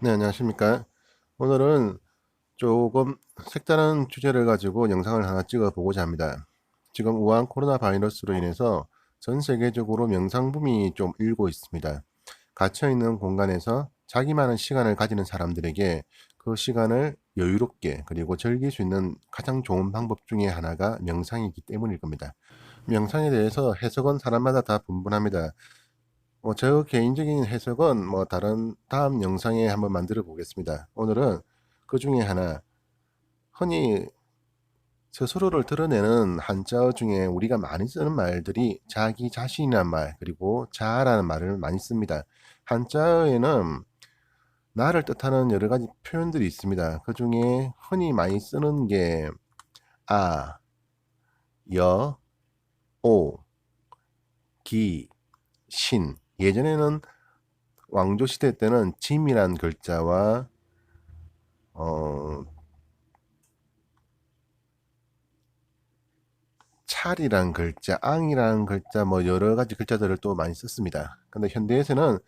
네, 안녕하십니까. 오늘은 조금 색다른 주제를 가지고 영상을 하나 찍어 보고자 합니다. 지금 우한 코로나 바이러스로 인해서 전 세계적으로 명상붐이 좀 일고 있습니다. 갇혀있는 공간에서 자기만의 시간을 가지는 사람들에게 그 시간을 여유롭게 그리고 즐길 수 있는 가장 좋은 방법 중에 하나가 명상이기 때문일 겁니다. 명상에 대해서 해석은 사람마다 다 분분합니다. 뭐 저 개인적인 해석은 뭐 다른 다음 영상에 한번 만들어 보겠습니다. 오늘은 그 중에 하나 흔히 스스로를 드러내는 한자어 중에 우리가 많이 쓰는 말들이 자기 자신이란 말 그리고 자아라는 말을 많이 씁니다. 한자어에는 나를 뜻하는 여러 가지 표현들이 있습니다. 그 중에 흔히 많이 쓰는 게 아, 여, 오, 기, 신 예전에는 왕조 시대 때는 짐이란 글자와 어, 찰이란 글자, 앙이란 글자, 뭐 여러 가지 글자들을 또 많이 썼습니다. 근데 현대에서는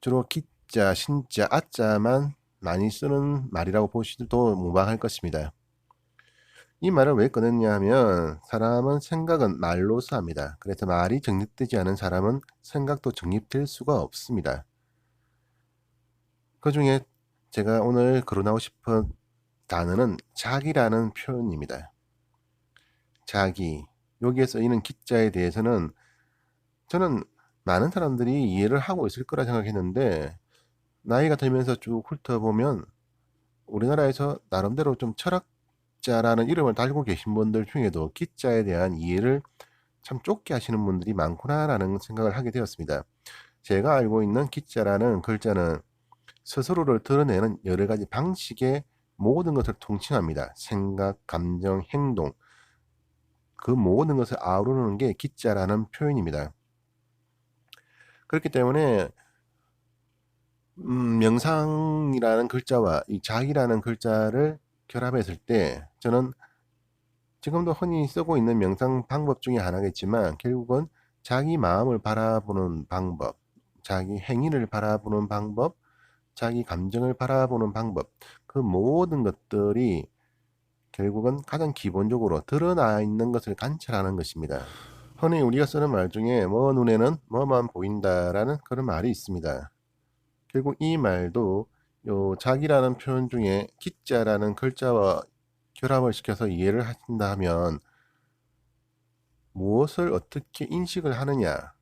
주로 기자, 신자, 아자만 많이 쓰는 말이라고 보시도 무방할 것입니다. 이 말을 왜 꺼냈냐 하면 사람은 생각은 말로서 합니다. 그래서 말이 정립되지 않은 사람은 생각도 정립될 수가 없습니다. 그 중에 제가 오늘 거론하고 싶은 단어는 자기라는 표현입니다. 자기. 여기에 쓰이는 기자에 대해서는 저는 많은 사람들이 이해를 하고 있을 거라 생각했는데 나이가 들면서 쭉 훑어보면 우리나라에서 나름대로 좀 철학 자라는 이름을 달고 계신 분들 중에도 기자에 대한 이해를 참 좁게 하시는 분들이 많구나라는 생각을 하게 되었습니다. 제가 알고 있는 기자라는 글자는 스스로를 드러내는 여러 가지 방식의 모든 것을 통칭합니다. 생각, 감정, 행동. 그 모든 것을 아우르는 게 기자라는 표현입니다. 그렇기 때문에 음, 명상이라는 글자와 이 자기라는 글자를 결합했을 때 저는 지금도 흔히 쓰고 있는 명상 방법 중에 하나겠지만 결국은 자기 마음을 바라보는 방법, 자기 행위를 바라보는 방법, 자기 감정을 바라보는 방법, 그 모든 것들이 결국은 가장 기본적으로 드러나 있는 것을 관찰하는 것입니다. 흔히 우리가 쓰는 말 중에 뭐 눈에는 뭐만 보인다라는 그런 말이 있습니다. 결국 이 말도 요 자기라는 표현 중에 기자라는 글자와 결합을 시켜서 이해를 하신다 하면 무엇을 어떻게 인식을 하느냐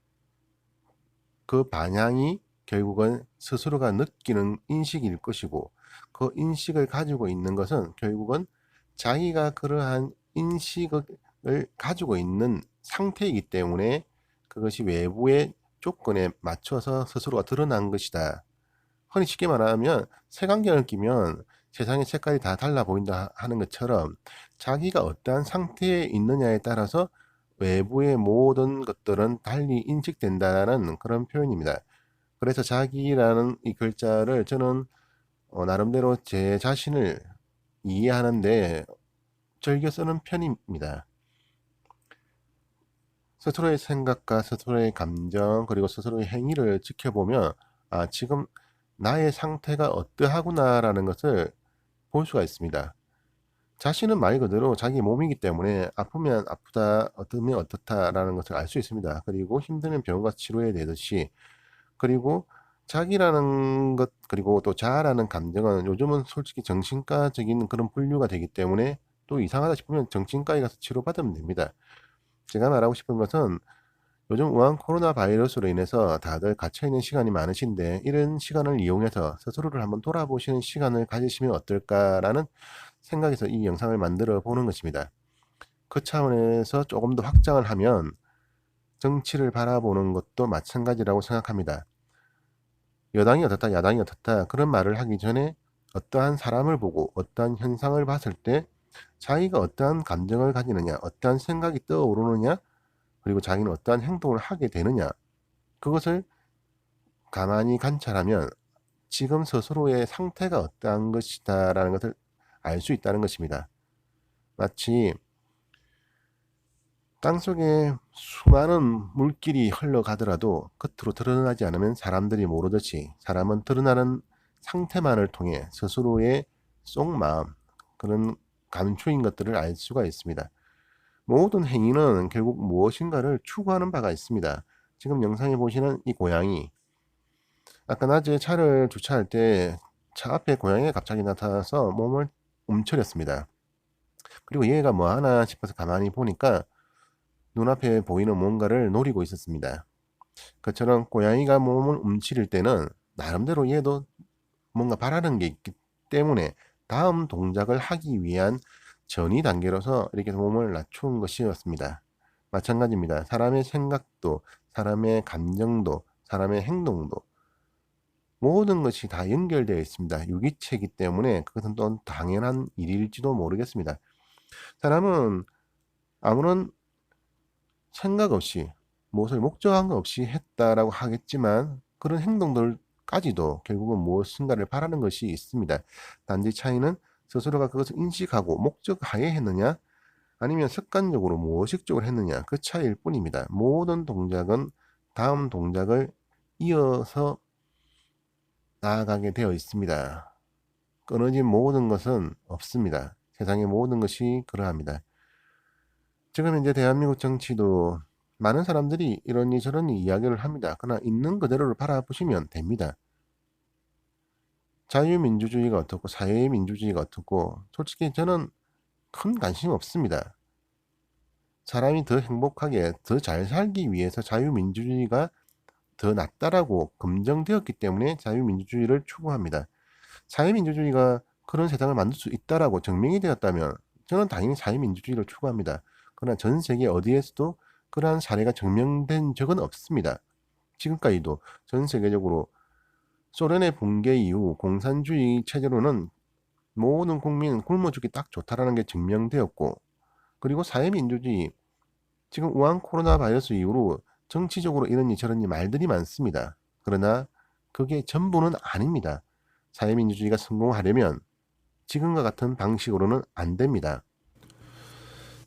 그 방향이 결국은 스스로가 느끼는 인식일 것이고 그 인식을 가지고 있는 것은 결국은 자기가 그러한 인식을 가지고 있는 상태이기 때문에 그것이 외부의 조건에 맞춰서 스스로가 드러난 것이다. 흔히 쉽게 말하면 색안경을 끼면 세상의 색깔이 다 달라 보인다 하는 것처럼 자기가 어떠한 상태에 있느냐에 따라서 외부의 모든 것들은 달리 인식된다는 그런 표현입니다. 그래서 자기라는 이 글자를 저는 어, 나름대로 제 자신을 이해하는데 즐겨 쓰는 편입니다. 스스로의 생각과 스스로의 감정 그리고 스스로의 행위를 지켜보면 아 지금 나의 상태가 어떠하구나라는 것을 볼 수가 있습니다. 자신은 말 그대로 자기 몸이기 때문에 아프면 아프다, 어떠면 어떻다라는 것을 알 수 있습니다. 그리고 힘들면 병원과 치료해야 되듯이 그리고 자기라는 것 그리고 또 자아라는 감정은 요즘은 솔직히 정신과적인 그런 분류가 되기 때문에 또 이상하다 싶으면 정신과에 가서 치료받으면 됩니다. 제가 말하고 싶은 것은 요즘 우한 코로나 바이러스로 인해서 다들 갇혀있는 시간이 많으신데 이런 시간을 이용해서 스스로를 한번 돌아보시는 시간을 가지시면 어떨까라는 생각에서 이 영상을 만들어 보는 것입니다. 그 차원에서 조금 더 확장을 하면 정치를 바라보는 것도 마찬가지라고 생각합니다. 여당이 어떻다, 야당이 어떻다 그런 말을 하기 전에 어떠한 사람을 보고 어떠한 현상을 봤을 때 자기가 어떠한 감정을 가지느냐, 어떠한 생각이 떠오르느냐, 그리고 자기는 어떠한 행동을 하게 되느냐, 그것을 가만히 관찰하면 지금 스스로의 상태가 어떠한 것이다라는 것을 알 수 있다는 것입니다. 마치 땅속에 수많은 물길이 흘러가더라도 겉으로 드러나지 않으면 사람들이 모르듯이 사람은 드러나는 상태만을 통해 스스로의 속마음 그런 감추인 것들을 알 수가 있습니다. 모든 행위는 결국 무엇인가를 추구하는 바가 있습니다. 지금 영상에 보시는 이 고양이 아까 낮에 차를 주차할 때 차 앞에 고양이가 갑자기 나타나서 몸을 움츠렸습니다. 그리고 얘가 뭐 하나 싶어서 가만히 보니까 눈앞에 보이는 뭔가를 노리고 있었습니다. 그처럼 고양이가 몸을 움츠릴 때는 나름대로 얘도 뭔가 바라는 게 있기 때문에 다음 동작을 하기 위한 전이 단계로서 이렇게 몸을 낮춘 것이었습니다. 마찬가지입니다. 사람의 생각도, 사람의 감정도, 사람의 행동도 모든 것이 다 연결되어 있습니다. 유기체이기 때문에 그것은 또 당연한 일일지도 모르겠습니다. 사람은 아무런 생각 없이 무엇을 목적한 것 없이 했다라고 하겠지만 그런 행동들까지도 결국은 무엇인가를 바라는 것이 있습니다. 단지 차이는 스스로가 그것을 인식하고 목적하에 했느냐 아니면 습관적으로 무의식적으로 했느냐 그 차이일 뿐입니다. 모든 동작은 다음 동작을 이어서 나아가게 되어 있습니다. 끊어진 모든 것은 없습니다. 세상의 모든 것이 그러합니다. 지금 현재 대한민국 정치도 많은 사람들이 이러니 저러니 이야기를 합니다. 그러나 있는 그대로를 바라보시면 됩니다. 자유민주주의가 어떻고 사회민주주의가 어떻고 솔직히 저는 큰 관심 없습니다. 사람이 더 행복하게 더 잘 살기 위해서 자유민주주의가 더 낫다라고 검증되었기 때문에 자유민주주의를 추구합니다. 사회민주주의가 그런 세상을 만들 수 있다라고 증명이 되었다면 저는 당연히 사회민주주의를 추구합니다. 그러나 전 세계 어디에서도 그러한 사례가 증명된 적은 없습니다. 지금까지도 전 세계적으로 소련의 붕괴 이후 공산주의 체제로는 모든 국민 굶어 죽기 딱 좋다라는 게 증명되었고 그리고 사회민주주의 지금 우한 코로나 바이러스 이후로 정치적으로 이런니 저런니 말들이 많습니다. 그러나 그게 전부는 아닙니다. 사회민주주의가 성공하려면 지금과 같은 방식으로는 안 됩니다.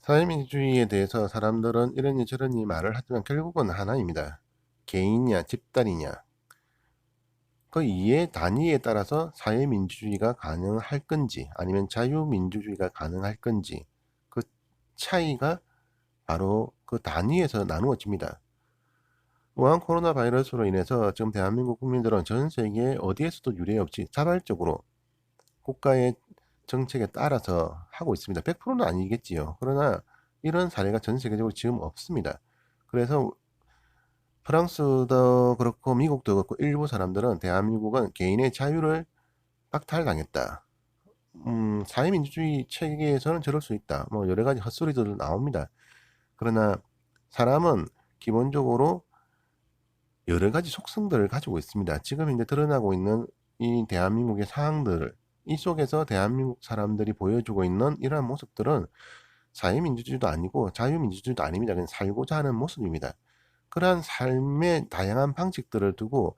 사회민주주의에 대해서 사람들은 이런니 저런니 말을 하지만 결국은 하나입니다. 개인이냐 집단이냐 그 이해 단위에 따라서 사회민주주의가 가능할 건지 아니면 자유민주주의가 가능할 건지 그 차이가 바로 그 단위에서 나누어집니다. 우한 코로나 바이러스로 인해서 지금 대한민국 국민들은 전 세계 어디에서도 유례 없이 자발적으로 국가의 정책에 따라서 하고 있습니다. 100%는 아니겠지요. 그러나 이런 사례가 전 세계적으로 지금 없습니다. 그래서 프랑스도 그렇고 미국도 그렇고 일부 사람들은 대한민국은 개인의 자유를 박탈당했다. 음, 사회민주주의 체계에서는 저럴 수 있다. 뭐 여러 가지 헛소리들 나옵니다. 그러나 사람은 기본적으로 여러 가지 속성들을 가지고 있습니다. 지금 이제 드러나고 있는 이 대한민국의 상황들, 이 속에서 대한민국 사람들이 보여주고 있는 이러한 모습들은 사회민주주의도 아니고 자유민주주의도 아닙니다. 그냥 살고자 하는 모습입니다. 그러한 삶의 다양한 방식들을 두고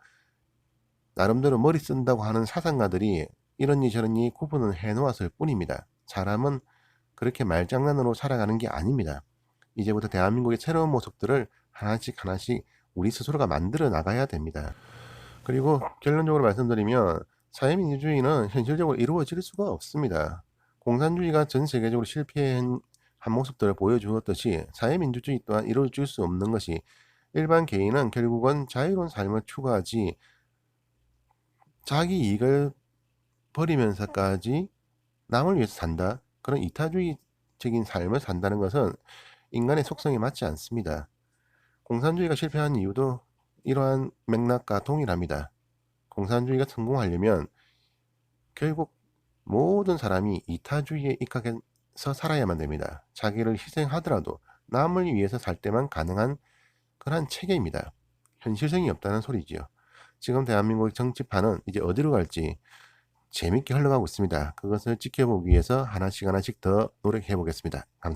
나름대로 머리 쓴다고 하는 사상가들이 이런니 저런니 구분을 해 놓았을 뿐입니다. 사람은 그렇게 말장난으로 살아가는 게 아닙니다. 이제부터 대한민국의 새로운 모습들을 하나씩 하나씩 우리 스스로가 만들어 나가야 됩니다. 그리고 결론적으로 말씀드리면 사회민주주의는 현실적으로 이루어질 수가 없습니다. 공산주의가 전 세계적으로 실패한 모습들을 보여주었듯이 사회민주주의 또한 이루어질 수 없는 것이 일반 개인은 결국은 자유로운 삶을 추구하지 자기 이익을 버리면서까지 남을 위해서 산다. 그런 이타주의적인 삶을 산다는 것은 인간의 속성에 맞지 않습니다. 공산주의가 실패한 이유도 이러한 맥락과 동일합니다. 공산주의가 성공하려면 결국 모든 사람이 이타주의에 입각해서 살아야만 됩니다. 자기를 희생하더라도 남을 위해서 살 때만 가능한 그러한 체계입니다. 현실성이 없다는 소리지요. 지금 대한민국 정치판은 이제 어디로 갈지 재밌게 흘러가고 있습니다. 그것을 지켜보기 위해서 하나씩 하나씩 더 노력해 보겠습니다. 감사합니다.